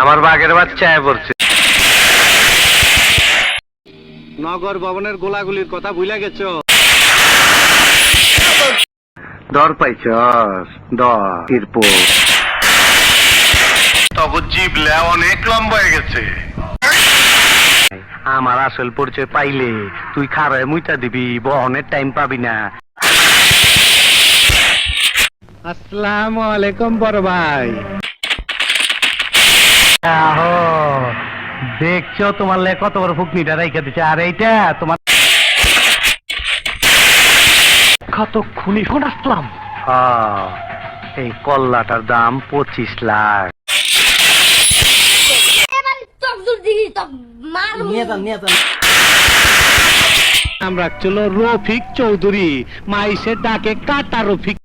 আমার বাঘের বাচ্চায় পড়ছে। নগর ভবনের গোলাগুলির কথা ভুলে গেছো? দর পাইছস দর কিরপো তখন জিবলে অনেক লম্বা হয়ে গেছে। আমার আসল পরিচয় পাইলে তুই খারায় মুইতা দিবি বহনের টাইম পাবি না। আসসালামু আলাইকুম বড় ভাই। আহো দেখছ তোমার লে কত বড় ফুকনিটা রাইখা দিচ্ছে আর এইটা তোমার কত খুনি ফোন আসলাম? এই কল্লাটার দাম পঁচিশ লাখ। আমরা ছিল রফিক চৌধুরী মাইসের ডাকে কাটা রফিক